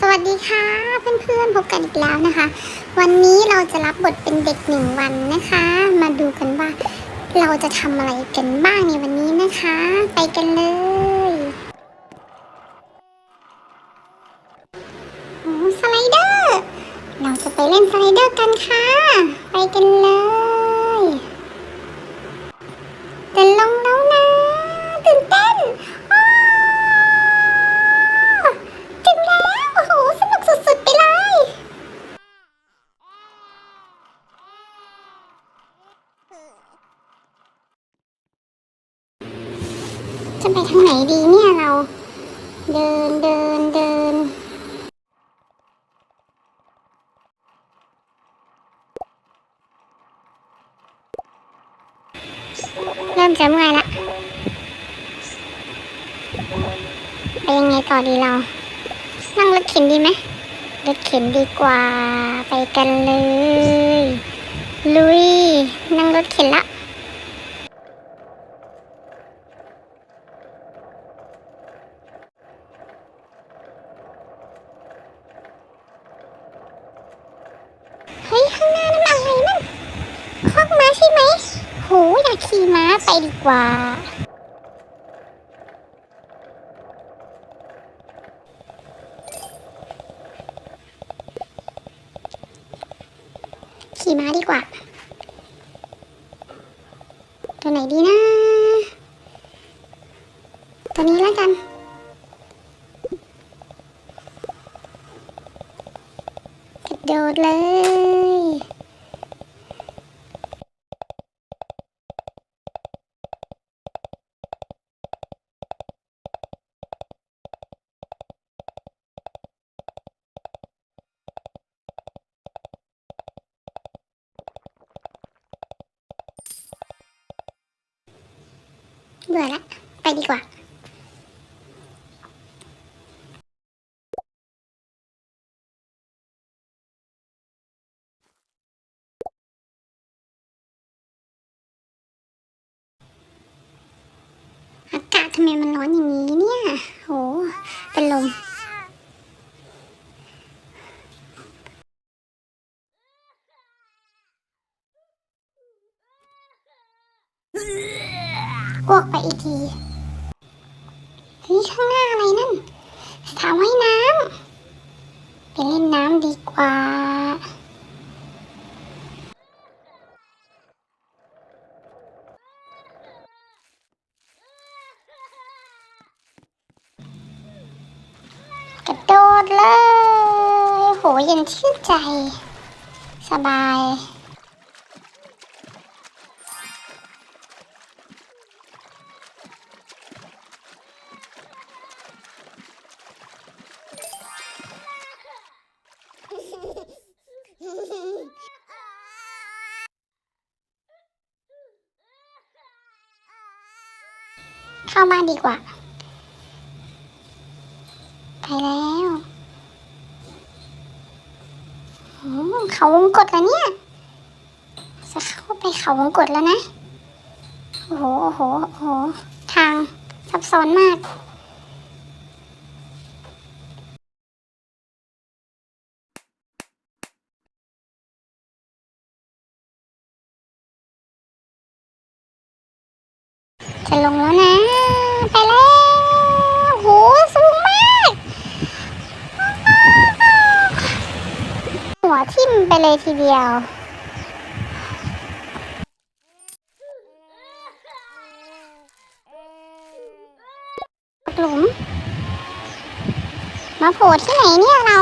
สวัสดีค่ะเพื่อนๆพบกันอีกแล้วนะคะ วันนี้เราจะรับบทเป็นเด็กหนึ่งวันนะคะ มาดูกันว่าเราจะทำอะไรกันบ้างในวันนี้นะคะ ไปกันเลยโอ้สไลเดอร์ เราจะไปเล่นสไลเดอร์กันค่ะ ไปกันเลยจะลงแล้วนะตื่นเต้นอ้าวถึงแล้ว โอ้โห สนุกสุดๆไปเลย จะไปทางไหนดีเนี่ยเรา เดินเดินเดินเริ่มจะเมื่อยละไปยังไงต่อดีเรา นั่งรถเข็นดีไหมรถเข็นดีกว่าไปกันเลย ลุย นั่งรถเข็นละ เฮ้ย ข้างหน้านั่นอะไรนั่นคอกม้าใช่ไหม โหอยากขี่ม้าไปดีกว่า ขี่ม้าดีกว่า ตัวไหนดีนะ ตัวนี้แล้วกันกระโดดเลย เบื่อละไปดีกว่าอากาศทำไมมันร้อนอย่างนี้เนี่ย โห เป็นลม อ้ วกไปอีกทีเฮ้ยข้างหน้าอะไรนั่นสระว่ายน้ำไปเล่นน้ำดีกว่ากระโดดเลย โหเย็นชื่นใจ สบาย เข้าบ้านดีกว่า ไปแล้วโอ้เขาวงกดแล้วเนี่ย จะเข้าไปเขาวงกดแล้วนะ โอ้โห โอ้โห โอ้โห ทางซับซ้อนมาก จะลงแล้วนะ ไปแล้ว โห สูงมาก หัวทิ่ม ไปเลยทีเดียวหลุม มาโผล่ที่ไหนเนี่ยเรา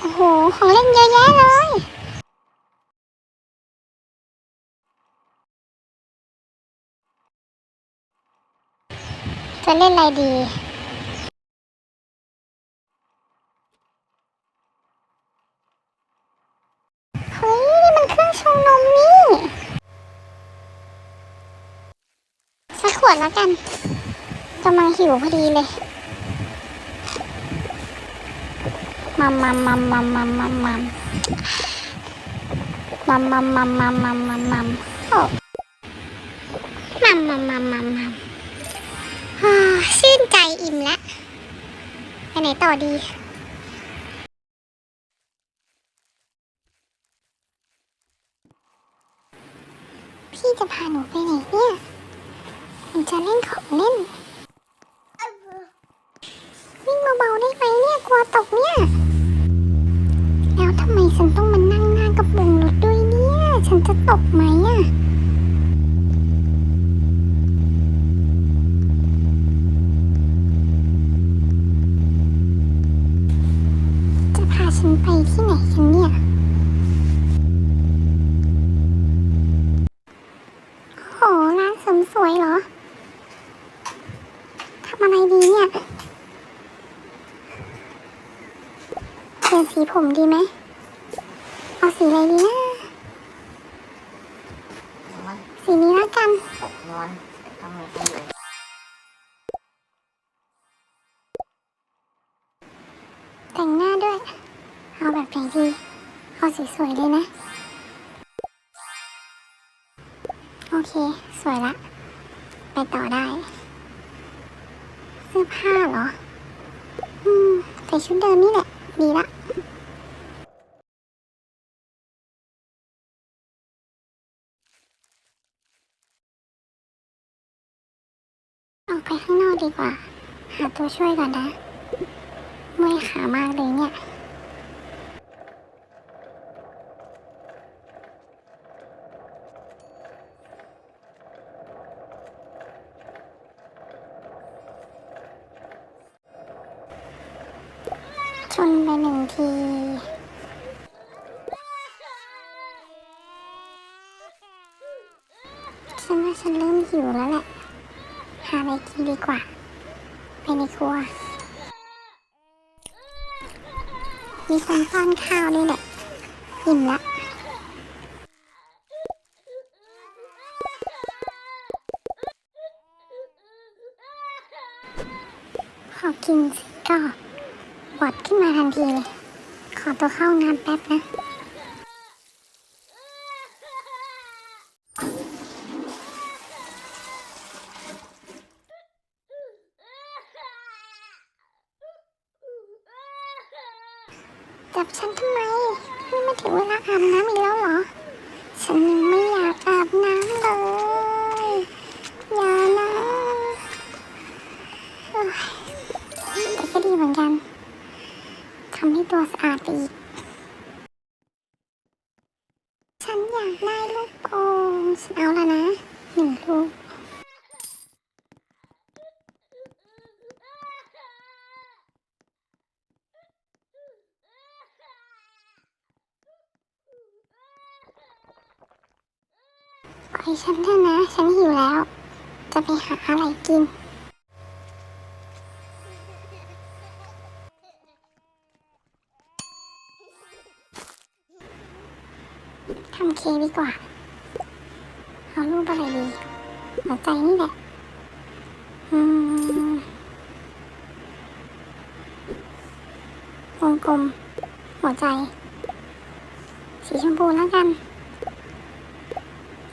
โอ้โห ของเล่นเยอะแยะเลยจะเล่นอะไรดี วดแล้วกันกำลังหิวพอดีเลยมัมมัมมัมมัมมัมมัมมัมมัมมัมมัมมัมมัมมัมมัมโอ้มัมมัมมัมมัมมัมชื่นใจอิ่มแล้วไปไหนต่อดีพี่จะพาหนูไปไหนเนี่ย หนูจะเล่นของเล่นวิ่งเบาๆได้ไหมเนี่ยกลัวตกเนี่ย แล้วทำไมฉันต้องมานั่งหน้ากระโปรงรถด้วยเนี่ย ฉันจะตกไหมอะจะพาฉันไปที่ไหนกันเนี่ยโหร้านเสริมสวยเหรอ ทำอะไรดีเนี่ย เปลี่ ยนสีผมดีไหม เอาสีอะไรดีนะนอนสีนี้ละกันนอนทำอะไรกันอยู่แต่งหน้าด้วย เอาแบบไหนดี เอาสีสวยเลยนะ โอเค สวยละ ไปต่อได้ เสื้อผ้าเหรอ อืม ใส่ชุดเดิมนี่แหละ ดีละออกไปข้างนอกดีกว่า หาตัวช่วยก่อนนะเมื่อยขามากเลยเนี่ย ชนไปหนึ่งทีฉันว่าฉันเริ่มหิวแล้วแหละ หาอะไรกินดีกว่า ไปในครัว มีคนป้อนข้าวด้วยแหละอิ่มละพอกินเสร็จ ก็บดขึ้นมาทันทีเลย ขอตัวเข้าห้องน้ำแป๊บนะ จับฉันทำไมนี่ไม่ถึงเวลาอาบน้ำอีกแล้วเหรอ ฉันยังไม่อยากอาบน้ำเลย อย่านะเอ้ยแต่ก็ดีเหมือนกัน ทำให้ตัวสะอาดไปอีก ฉันอยากได้ลูกโป่งฉันเอาแล้วนะหนึ่งลูก ปล่อยฉันเถอะนะ ฉันหิวแล้ว จะไปหาอะไรกิน ทำเค้กดีกว่า เอารูปอะไรดีหัวใจนี่แหละ อืมวงกลม หัวใจ สีชมพูแล้วกัน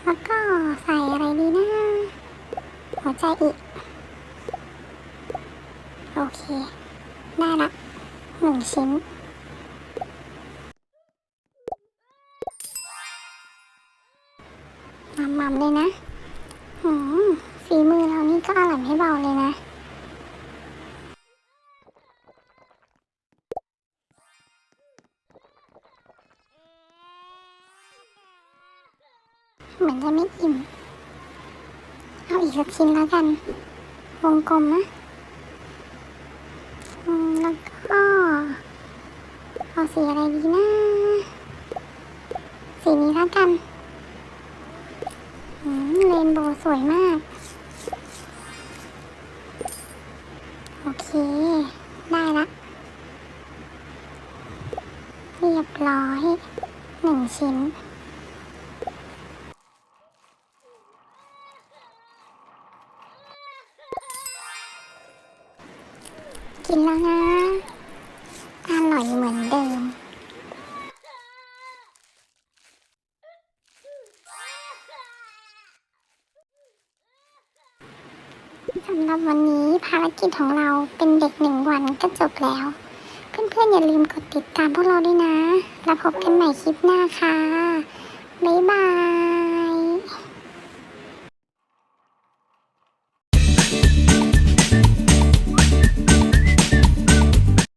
แล้วก็ใส่อะไรดีนะ หัวใจอีก โอเค ได้ละหนึ่งชิ้น เหมือนจะไม่อิ่ม เอาอีกสักชิ้นแล้วกัน วงกลมนะแล้วก็เอาสีอะไรดีนะ สีนี้แล้วกันเรนโบว์สวยมาก โอเค ได้ละ เรียบร้อยหนึ่งชิ้น กินแล้วนะ อร่อยเหมือนเดิม สำหรับวันนี้ภารกิจของเราเป็นเด็กหนึ่งวันก็จบแล้ว เพื่อนๆอย่าลืมกดติดตามพวกเราด้วยนะ แล้วพบกันใหม่คลิปหน้าค่ะ บ๊ายบาย